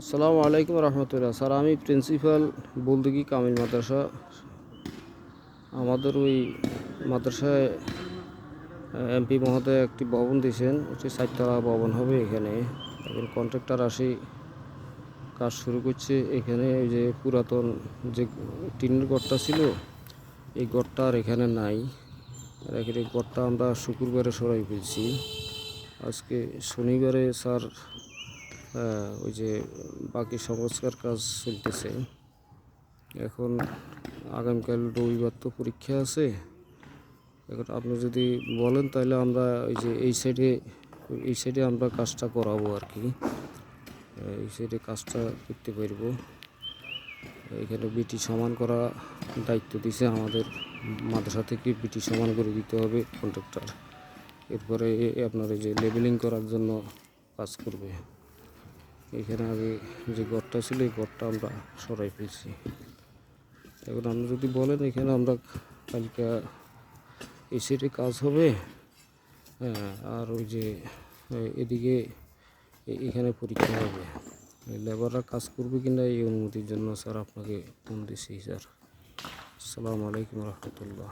আসসালামু আলাইকুম রহমতুল্লাহ। স্যার, আমি প্রিন্সিপাল বলদিঘি কামিল মাদ্রাসা। আমাদের ওই মাদ্রাসায় এমপি মহোদয় একটি ভবন দিয়েছেন। একটি চারতলা ভবন হবে এখানে। এখন কন্ট্রাক্টর আসি, কাজ শুরু করছে এখানে। ওই যে পুরাতন যে টিনের গড়টা ছিল, এই ঘরটা আর এখানে নাই। এখানে ঘরটা আমরা শুক্রবারে সরাই ফেলছি। আজকে শনিবারে স্যার ওই যে বাকি সংস্কার কাজ চলতেছে। এখন আগামীকাল রবিবার তো পরীক্ষা আছে। এখন আপনি যদি বলেন তাহলে আমরা ওই যে এই সাইডে এই সাইডে আমরা কাজটা করাবো আর কি। এই সাইডে কাজটা করতে পারব। এখানে বিটি সমান করা দায়িত্ব দিছে আমাদের মাদ্রাসা থেকে বিটি সমান করে দিতে হবে কন্ট্রাক্টর এরপরে আপনার এই যে লেবেলিং করার জন্য কাজ করবে। এখানে আগে যে ঘরটা ছিল, এই ঘরটা আমরা সরাই ফেলছি। এখন আপনি যদি বলেন, এখানে আমরা কালকে সাইডে কাজ হবে হ্যাঁ আর ওই যে এদিকে এখানে পরীক্ষা হবে। লেবাররা কাজ করবে কিনা, এই অনুমতির জন্য স্যার আপনাকে ফোন দিছি, স্যার। আসসালামু আলাইকুম রহমতুল্লাহ।